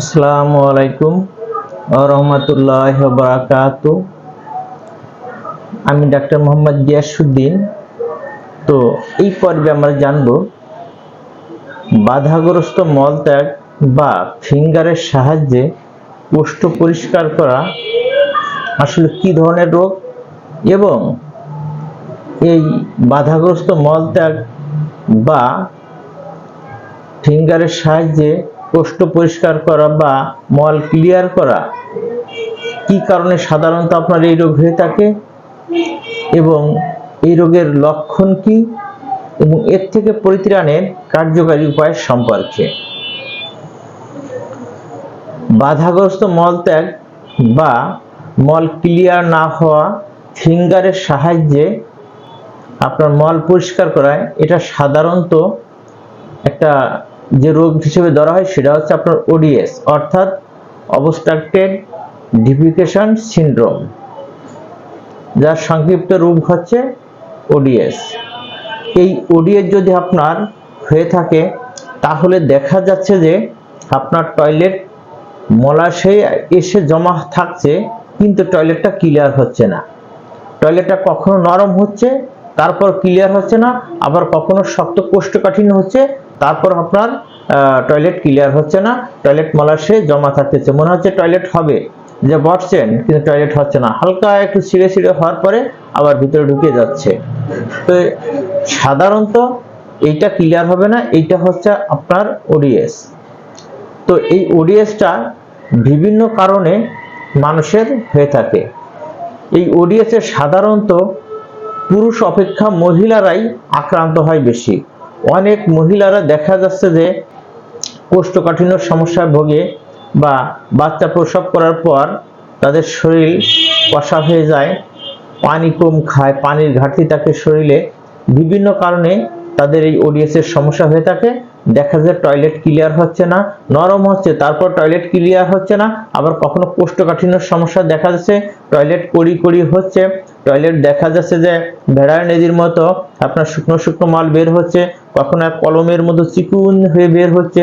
আসসালামু আলাইকুম রহমতুল্লাহ বারাকাত আমি ডাক্তার মোহাম্মদ গিয়াসুদ্দিন তো এই পর্বে আমরা জানব বাধাগ্রস্ত মলত্যাগ বা ফিঙ্গারের সাহায্যে কোষ্ঠ পরিষ্কার করা আসলে কি ধরনের রোগ এবং এই বাধাগ্রস্ত মলত্যাগ বা ফিঙ্গারের সাহায্যে কোষ্ঠ পরিষ্কার করা বা মল ক্লিয়ার করা, কি কারণে সাধারণত আপনার এই রোগ হয়ে থাকে এবং এই রোগের লক্ষণ কি এবং এর থেকে পরিত্রাণের কার্যকারী উপায় সম্পর্কে? বাধাগ্রস্ত মলত্যাগ বা মল ক্লিয়ার না হওয়া ফিঙ্গারের সাহায্যে আপনার মল পরিষ্কার করায় এটা সাধারণত একটা যে রোগ হিসেবে ধরা হয় সেটা হচ্ছে আপনার ওডিএস অর্থাৎ অবস্ট্রাক্টেড ডিফিকেশন সিনড্রোম যার সংক্ষিপ্ত রূপ হচ্ছে ওডিএস এই ওডিএস যদি আপনার হয়ে থাকে, তাহলে দেখা যাচ্ছে যে আপনার টয়লেট মলাশয়ে এসে জমা থাকছে, কিন্তু টয়লেটটা ক্লিয়ার হচ্ছে না। টয়লেটটা কখনো নরম হচ্ছে, তারপর ক্লিয়ার হচ্ছে না, আবার কখনো শক্ত কোষ্ঠকাঠিন্য হচ্ছে তারপর আপনার টয়লেট ক্লিয়ার হচ্ছে না টয়লেট মলাশে জমা থাকতেছে। মনে হচ্ছে টয়লেট হবে, যে বসছেন, কিন্তু টয়লেট হচ্ছে না। হালকা একটু ছিঁড়ে ছিঁড়ে হওয়ার পরে আবার ভিতরে ঢুকে যাচ্ছে। তো সাধারণত এইটা ক্লিয়ার হবে না, এইটা হচ্ছে আপনার ওডিএস তো এই ওডিএসটা বিভিন্ন কারণে মানুষের হয়ে থাকে। এই ওডিএস সাধারণত পুরুষ অপেক্ষা মহিলারাই আক্রান্ত হয় বেশি। অনেক মহিলারা দেখা যাচ্ছে যে কোষ্ঠকাঠিন্য সমস্যায় ভোগে বা বাচ্চা প্রসব করার পর তাদের শরীর কষা হয়ে যায়, পানি কম খায়, পানির ঘাটতি থাকে শরীরে। বিভিন্ন কারণে তাদের এই ওডিএস এর সমস্যা হয়ে থাকে। দেখা যায় টয়লেট ক্লিয়ার হচ্ছে না, নরম হচ্ছে, তারপর টয়লেট ক্লিয়ার হচ্ছে না, আবার কখনো কোষ্ঠকাঠিন্যর সমস্যা দেখা যাচ্ছে টয়লেট কড়ি কড়ি হচ্ছে টয়লেট দেখা যাচ্ছে যে ভেড়ার নদীর মতো, আপনার শুকনো শুকনো মাল বের হচ্ছে, কখনো কলমের মতো চিকুন হয়ে বের হচ্ছে,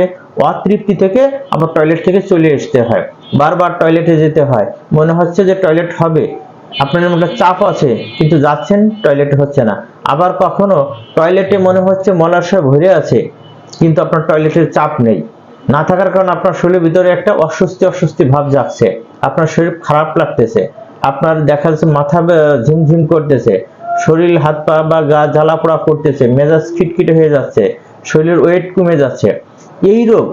অতৃপ্তি থেকে আবার টয়লেট থেকে চলে আসতে হয়, বারবার টয়লেটে যেতে হয়, মনে হচ্ছে যে টয়লেট হবে আপনার মধ্যে চাপ আছে, কিন্তু যাচ্ছেন টয়লেট হচ্ছে না, আবার কখনো টয়লেটে মনে হচ্ছে মলাশয় ভরে আছে কিন্তু আপনার টয়লেটের চাপ নেই। না থাকার কারণে আপনার শরীরের ভিতরে একটা অস্বস্তি অস্বস্তি ভাব যাচ্ছে আপনার শরীর খারাপ লাগতেছে। আপনার দেখা যাচ্ছে মাথা ঝিমঝিম করতেছে। শরীর হাত পা বা গা জ্বালা পোড়া করতেছে। মেজাজ খিটখিটে হয়ে যাচ্ছে। শরীরের ওয়েট কমে যাচ্ছে। এই রোগ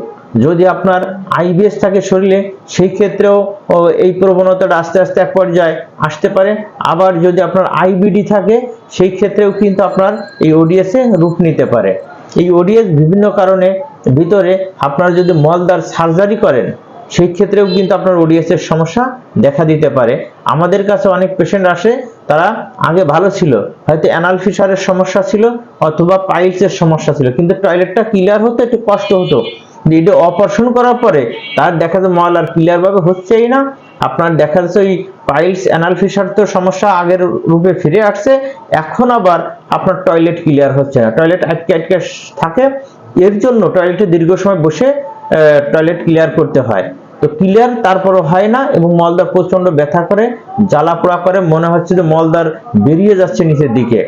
যদি আপনার আইবিএস থাকে শরীরে, সেই ক্ষেত্রেও এই প্রবণতাটা আস্তে আস্তে এক পর্যায়ে আসতে পারে। আবার যদি আপনার আইবিডি থাকে, সেই ক্ষেত্রেও কিন্তু আপনার এই ওডিএসে রূপ নিতে পারে। এই ওডিএস বিভিন্ন কারণে ভিতরে আপনারা যদি মলদার সার্জারি করেন, সেই ক্ষেত্রেও কিন্তু আপনার ওডিএস এর সমস্যা দেখা দিতে পারে। আমাদের কাছে অনেক পেশেন্ট আসে, তারা আগে ভালো ছিল, হয়তো অ্যানাল ফিশারের সমস্যা ছিল অথবা পাইলসের সমস্যা ছিল, কিন্তু টয়লেটটা ক্লিয়ার হতে, একটু কষ্ট হতো। এটা অপারেশন করার পরে তার দেখা যায় মল আর ক্লিয়ার ভাবে হচ্ছেই না। আপনার দেখা যাচ্ছে ওই পাইলস অ্যানাল তো সমস্যা আগের রূপে ফিরে আসছে, এখন আবার আপনার টয়লেট ক্লিয়ার হচ্ছে না। টয়লেট আটকে আটকে থাকে, এর জন্য টয়লেটে দীর্ঘ সময় বসে টয়লেট ক্লিয়ার করতে হয়। তো ক্লিয়ার তারপরও হয় না এবং মলদার প্রচণ্ড ব্যথা করে, জ্বালা পোড়া করে, মনে হচ্ছে যে মলদার বেরিয়ে যাচ্ছে নিচের দিকে।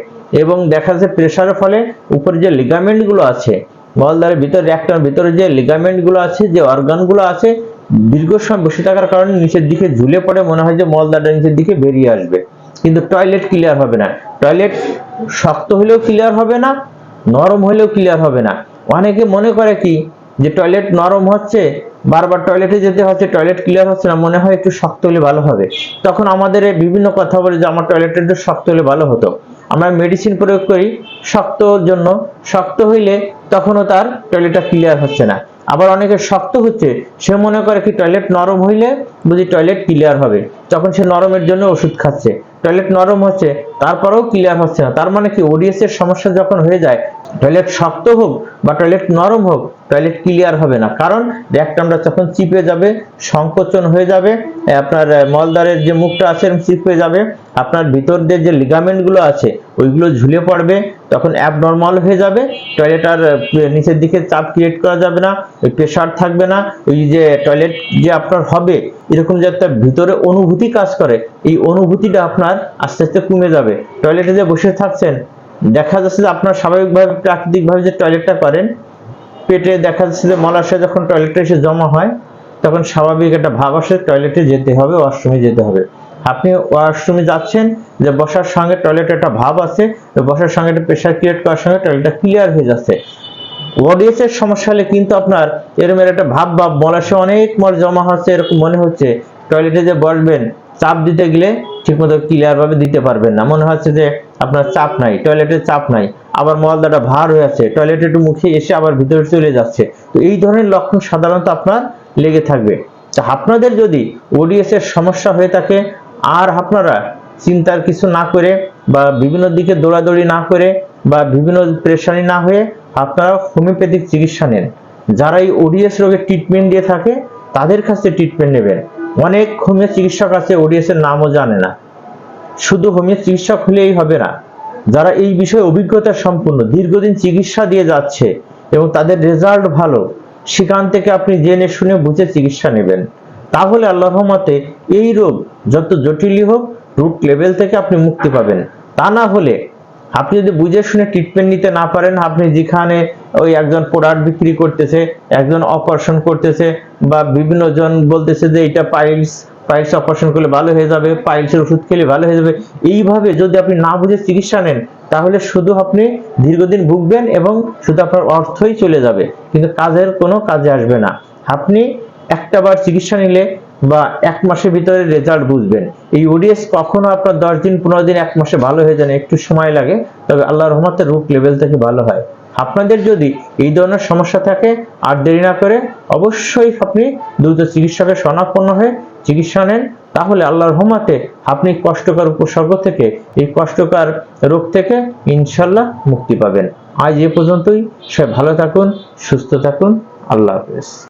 এবং দেখা যাচ্ছে প্রেশারের ফলে উপরে যে লিগামেন্টগুলো আছে, মলদারের ভিতরে একটার ভিতরে যে লিগামেন্টগুলো আছে, যে অর্গানগুলো আছে দীর্ঘ সময় বসে থাকার কারণে নিচের দিকে ঝুলে পড়ে মনে হয় যে মলদারটা নিচের দিকে বেরিয়ে আসবে। কিন্তু টয়লেট ক্লিয়ার হবে না। টয়লেট শক্ত হলেও ক্লিয়ার হবে না, নরম হলেও ক্লিয়ার হবে না। অনেকে মনে করে কি, যে টয়লেট নরম হচ্ছে, বারবার টয়লেটে যেতে হচ্ছে টয়লেট ক্লিয়ার হচ্ছে না, মনে হয় একটু শক্ত হলে ভালো হবে। তখন আমাদের বিভিন্ন কথা বলে যে, আমার টয়লেটটা একটু শক্ত হলে ভালো হতো। আমরা মেডিসিন প্রয়োগ করি শক্তর জন্য। শক্ত হইলে তখনও তার টয়লেটটা ক্লিয়ার হচ্ছে না। আবার অনেকে শক্ত হচ্ছে সে মনে করে কি টয়লেট নরম হইলে বুঝি টয়লেট ক্লিয়ার হবে। তখন সে নরমের জন্য ওষুধ খাচ্ছে। টয়লেট নরম হচ্ছে তারপরেও ক্লিয়ার হচ্ছে না। তার মানে কি ওডিএস এর সমস্যা যখন হয়ে যায় টয়লেট শক্ত হোক বা টয়লেট নরম হোক টয়লেট ক্লিয়ার হবে না। কারণ র্যাকটামটা যখন চিপে যাবে সংকোচন হয়ে যাবে আপনার আহ, মলদ্বারের যে মুখটা আছে চিপ যাবে আপনার ভিতর দিয়ে যে লিগামেন্টগুলো আছে ওইগুলো ঝুলে পড়বে, তখন অ্যাপ অ্যাবনর্মাল হয়ে যাবে টয়লেট আর নিচের দিকে চাপ ক্রিয়েট করা যাবে না, ওই প্রেশার থাকবে না, ওই যে টয়লেট যে আপনার হবে, এরকম যে একটা ভিতরে অনুভূতি কাজ করে, এই অনুভূতিটা আপনার আস্তে আস্তে কমে যাবে। টয়লেটে যে বসে থাকছেন, দেখা যাচ্ছে যে আপনার স্বাভাবিকভাবে, প্রাকৃতিকভাবে যে টয়লেটটা করেন, পেটে দেখা যাচ্ছে যে মলাশয় যখন টয়লেটে এসে জমা হয়, তখন স্বাভাবিক একটা ভাব আসে টয়লেটে যেতে হবে ওয়াশরুমে যেতে হবে। আপনি ওয়াশরুমে যাচ্ছেন, যে বসার সঙ্গে টয়লেটে একটা ভাব আছে বসার সঙ্গে একটা প্রেশার ক্রিয়েট করার সঙ্গে টয়লেটটা ক্লিয়ার হয়ে যাচ্ছে। ওডিএস এর সমস্যা হলে কিন্তু আপনার এরকম একটা ভাব ভাব মলাশয় অনেক মল জমা হচ্ছে, এরকম মনে হচ্ছে। টয়লেটে যে বসবেন, চাপ দিতে গেলে ঠিকমতো ক্লিয়ার ভাবে দিতে পারবেন না। মনে হচ্ছে যে আপনার চাপ নাই টয়লেটে চাপ নাই। আবার মলদাটা ভার হয়ে আছে টয়লেটে একটু মুখে এসে আবার ভিতরে চলে যাচ্ছে। তো এই ধরনের লক্ষণ সাধারণত আপনার লেগে থাকবে। তো আপনাদের যদি ওডিএস এর সমস্যা হয়ে থাকে আর আপনারা চিন্তার কিছু না করে বা বিভিন্ন দিকে দৌড়াদৌড়ি না করে বা বিভিন্ন প্রেশানি না হয়ে আপনারা হোমিওপ্যাথিক চিকিৎসা নেন। যারা এই ওডিএস রোগের ট্রিটমেন্ট দিয়ে থাকে, তাদের কাছে ট্রিটমেন্ট নেবেন। অনেক হোমিও চিকিৎসক আছে ওডিএস এর নামও জানে না। শুধু হোমিও চিকিৎসক হলেই হবে না। যারা এই বিষয়ে অভিজ্ঞতা সম্পন্ন, দীর্ঘদিন চিকিৎসা দিয়ে যাচ্ছে এবং তাদের রেজাল্ট ভালো, সেখান থেকে আপনি জেনে শুনে বুঝে চিকিৎসা নেবেন। তাহলে আল্লাহ রহমতে এই রোগ যত জটিলই হোক রুট লেভেল থেকে আপনি মুক্তি পাবেন। তা না হলে আপনি যদি বুঝে শুনে ট্রিটমেন্ট নিতে না পারেন, আপনি যেখানে ওই একজন প্রোডাক্ট বিক্রি করতেছে, একজন অপারেশন করতেছে, বা বিভিন্ন জন বলতেছে যে এটা পাইলস পাইলস অপারেশন করলে ভালো হয়ে যাবে পাইলসের ওষুধ খেলে ভালো হয়ে যাবে, এইভাবে যদি আপনি না বুঝে চিকিৎসা নেন, তাহলে শুধু আপনি দীর্ঘদিন ভুগবেন এবং শুধু আপনার অর্থই চলে যাবে, কিন্তু কাজের কোনো কাজে আসবে না। আপনি একটা বার চিকিৎসা নিলে বা এক মাসের ভিতরে রেজাল্ট বুঝবেন। এই ওডিএস কখনো আপনার দশ দিন, পনেরো দিন, এক মাসে ভালো হয়ে যায় একটু সময় লাগে, তবে আল্লাহ রহমতে রূপ লেভেল থেকে ভালো হয়। আপনাদের যদি এই ধরনের সমস্যা থাকে, আর দেরি না করে অবশ্যই আপনি দ্রুত চিকিৎসকের শনাপন্ন হয়ে চিকিৎসা নেন, তাহলে আল্লাহর রহমতে আপনি কষ্টকর উপসর্গ থেকে, এই কষ্টকর রোগ থেকে ইনশাল্লাহ মুক্তি পাবেন। আজ এ পর্যন্তই। সে ভালো থাকুন, সুস্থ থাকুন। আল্লাহ হাফেজ।